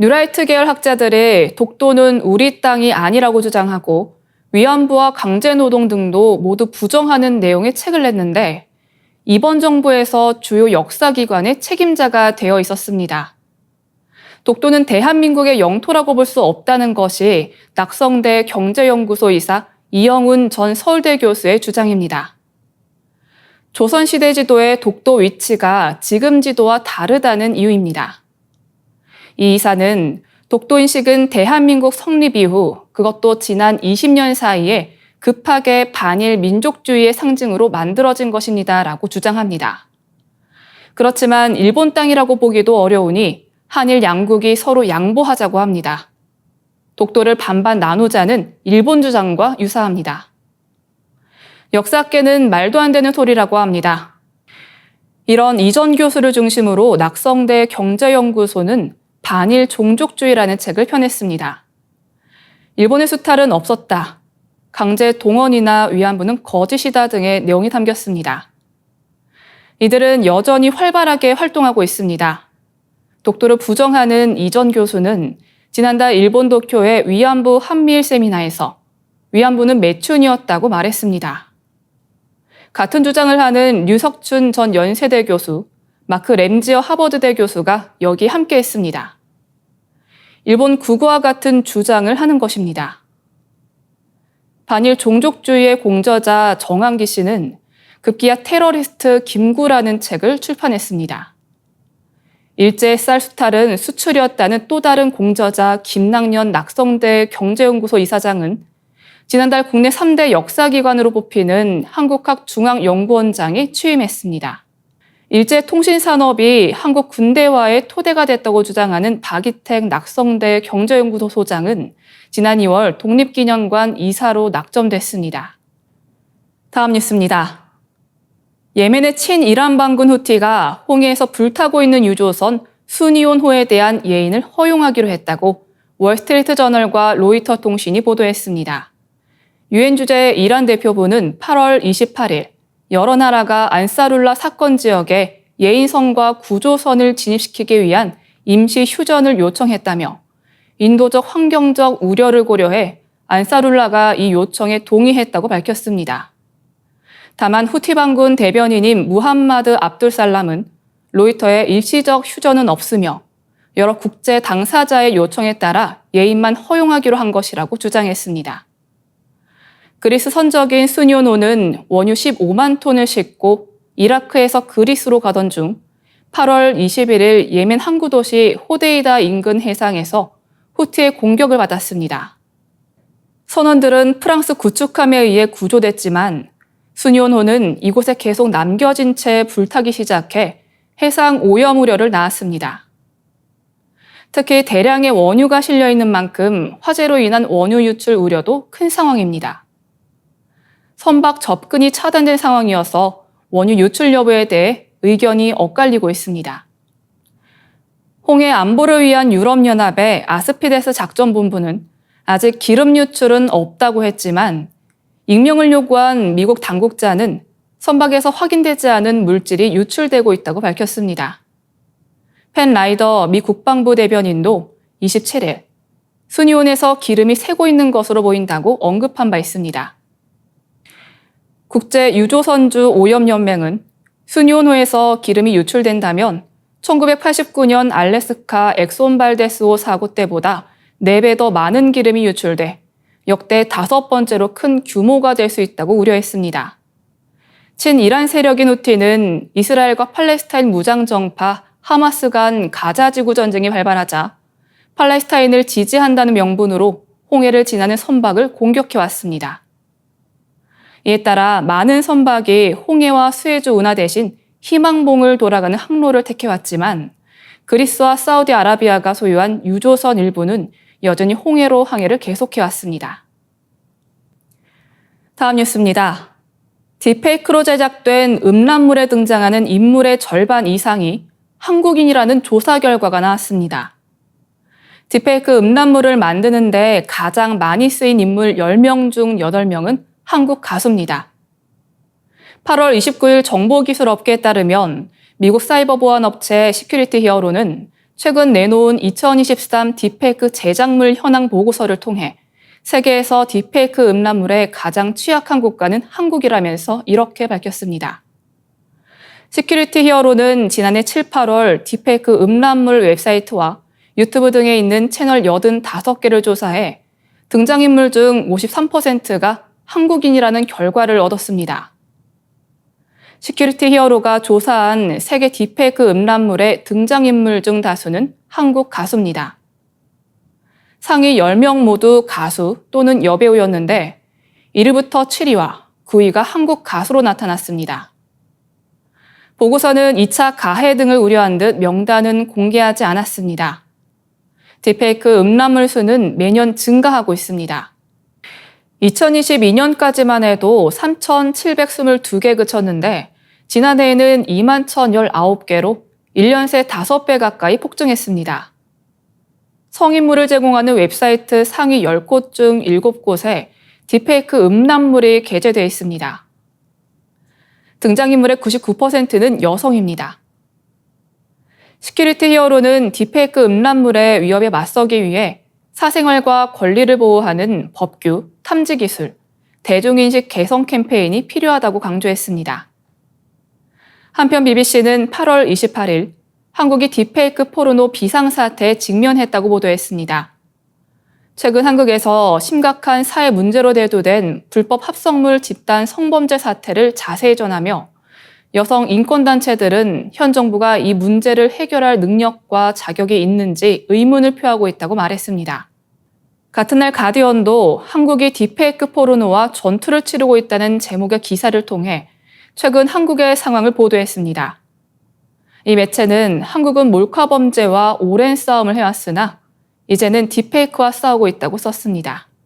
뉴라이트 계열 학자들이 독도는 우리 땅이 아니라고 주장하고 위안부와 강제노동 등도 모두 부정하는 내용의 책을 냈는데 이번 정부에서 주요 역사기관의 책임자가 되어 있었습니다. 독도는 대한민국의 영토라고 볼 수 없다는 것이 낙성대 경제연구소 이사 이영훈 전 서울대 교수의 주장입니다. 조선시대 지도의 독도 위치가 지금 지도와 다르다는 이유입니다. 이 이사는 독도 인식은 대한민국 성립 이후 그것도 지난 20년 사이에 급하게 반일 민족주의의 상징으로 만들어진 것입니다 라고 주장합니다. 그렇지만 일본 땅이라고 보기도 어려우니 한일 양국이 서로 양보하자고 합니다. 독도를 반반 나누자는 일본 주장과 유사합니다. 역사학계는 말도 안 되는 소리라고 합니다. 이런 이전 교수를 중심으로 낙성대 경제연구소는 반일 종족주의라는 책을 펴냈습니다. 일본의 수탈은 없었다. 강제 동원이나 위안부는 거짓이다 등의 내용이 담겼습니다. 이들은 여전히 활발하게 활동하고 있습니다. 독도를 부정하는 이전 교수는 지난달 일본 도쿄의 위안부 한미일 세미나에서 위안부는 매춘이었다고 말했습니다. 같은 주장을 하는 류석춘 전 연세대 교수, 마크 램지어 하버드대 교수가 여기 함께 했습니다. 일본 국어와 같은 주장을 하는 것입니다. 반일 종족주의의 공저자 정한기 씨는 급기야 테러리스트 김구라는 책을 출판했습니다. 일제 쌀 수탈은 수출이었다는 또 다른 공저자 김낙년 낙성대 경제연구소 이사장은 지난달 국내 3대 역사기관으로 뽑히는 한국학중앙연구원장에 취임했습니다. 일제 통신 산업이 한국 군대와의 토대가 됐다고 주장하는 박이택 낙성대 경제연구소 소장은 지난 2월 독립기념관 이사로 낙점됐습니다. 다음 뉴스입니다. 예멘의 친이란 반군 후티가 홍해에서 불타고 있는 유조선 수니온호에 대한 예인을 허용하기로 했다고 월스트리트 저널과 로이터 통신이 보도했습니다. 유엔 주재 이란 대표부는 8월 28일 여러 나라가 안사룰라 사건 지역에 예인선과 구조선을 진입시키기 위한 임시 휴전을 요청했다며 인도적 환경적 우려를 고려해 안사룰라가 이 요청에 동의했다고 밝혔습니다. 다만 후티 반군 대변인인 무함마드 압둘살람은 로이터의 일시적 휴전은 없으며 여러 국제 당사자의 요청에 따라 예인만 허용하기로 한 것이라고 주장했습니다. 그리스 선적인 수니오노는 원유 15만 톤을 싣고 이라크에서 그리스로 가던 중 8월 21일 예멘 항구 도시 호데이다 인근 해상에서 후티의 공격을 받았습니다. 선원들은 프랑스 구축함에 의해 구조됐지만 수니온호는 이곳에 계속 남겨진 채 불타기 시작해 해상 오염 우려를 낳았습니다. 특히 대량의 원유가 실려 있는 만큼 화재로 인한 원유 유출 우려도 큰 상황입니다. 선박 접근이 차단된 상황이어서 원유 유출 여부에 대해 의견이 엇갈리고 있습니다. 홍해 안보를 위한 유럽연합의 아스피데스 작전본부는 아직 기름 유출은 없다고 했지만 익명을 요구한 미국 당국자는 선박에서 확인되지 않은 물질이 유출되고 있다고 밝혔습니다. 펜 라이더 미 국방부 대변인도 27일 수니온에서 기름이 새고 있는 것으로 보인다고 언급한 바 있습니다. 국제 유조선주 오염연맹은 수니온호에서 기름이 유출된다면 1989년 알래스카 엑손 발데스호 사고 때보다 4배 더 많은 기름이 유출돼 역대 다섯 번째로 큰 규모가 될 수 있다고 우려했습니다. 친이란 세력인 후티는 이스라엘과 팔레스타인 무장정파 하마스 간 가자 지구 전쟁이 발발하자 팔레스타인을 지지한다는 명분으로 홍해를 지나는 선박을 공격해 왔습니다. 이에 따라 많은 선박이 홍해와 수에즈 운하 대신 희망봉을 돌아가는 항로를 택해왔지만 그리스와 사우디아라비아가 소유한 유조선 일부는 여전히 홍해로 항해를 계속해왔습니다. 다음 뉴스입니다. 딥페이크로 제작된 음란물에 등장하는 인물의 절반 이상이 한국인이라는 조사 결과가 나왔습니다. 딥페이크 음란물을 만드는데 가장 많이 쓰인 인물 10명 중 8명은 한국 가수입니다. 8월 29일 정보기술업계에 따르면 미국 사이버 보안 업체 시큐리티 히어로는 최근 내놓은 2023 딥페이크 제작물 현황 보고서를 통해 세계에서 딥페이크 음란물에 가장 취약한 국가는 한국이라면서 이렇게 밝혔습니다. 시큐리티 히어로는 지난해 7, 8월 딥페이크 음란물 웹사이트와 유튜브 등에 있는 채널 85개를 조사해 등장인물 중 53%가 한국인이라는 결과를 얻었습니다. 시큐리티 히어로가 조사한 세계 딥페이크 음란물의 등장인물 중 다수는 한국 가수입니다. 상위 10명 모두 가수 또는 여배우였는데 1위부터 7위와 9위가 한국 가수로 나타났습니다. 보고서는 2차 가해 등을 우려한 듯 명단은 공개하지 않았습니다. 딥페이크 음란물 수는 매년 증가하고 있습니다. 2022년까지만 해도 3,722개 그쳤는데 지난해에는 2만 1,019개로 1년 새 5배 가까이 폭증했습니다. 성인물을 제공하는 웹사이트 상위 10곳 중 7곳에 딥페이크 음란물이 게재되어 있습니다. 등장인물의 99%는 여성입니다. 시큐리티 히어로는 딥페이크 음란물의 위협에 맞서기 위해 사생활과 권리를 보호하는 법규, 탐지 기술, 대중인식 개선 캠페인이 필요하다고 강조했습니다. 한편 BBC는 8월 28일 한국이 딥페이크 포르노 비상사태에 직면했다고 보도했습니다. 최근 한국에서 심각한 사회 문제로 대두된 불법 합성물 집단 성범죄 사태를 자세히 전하며 여성 인권단체들은 현 정부가 이 문제를 해결할 능력과 자격이 있는지 의문을 표하고 있다고 말했습니다. 같은 날 가디언도 한국이 딥페이크 포르노와 전투를 치르고 있다는 제목의 기사를 통해 최근 한국의 상황을 보도했습니다. 이 매체는 한국은 몰카 범죄와 오랜 싸움을 해왔으나 이제는 딥페이크와 싸우고 있다고 썼습니다.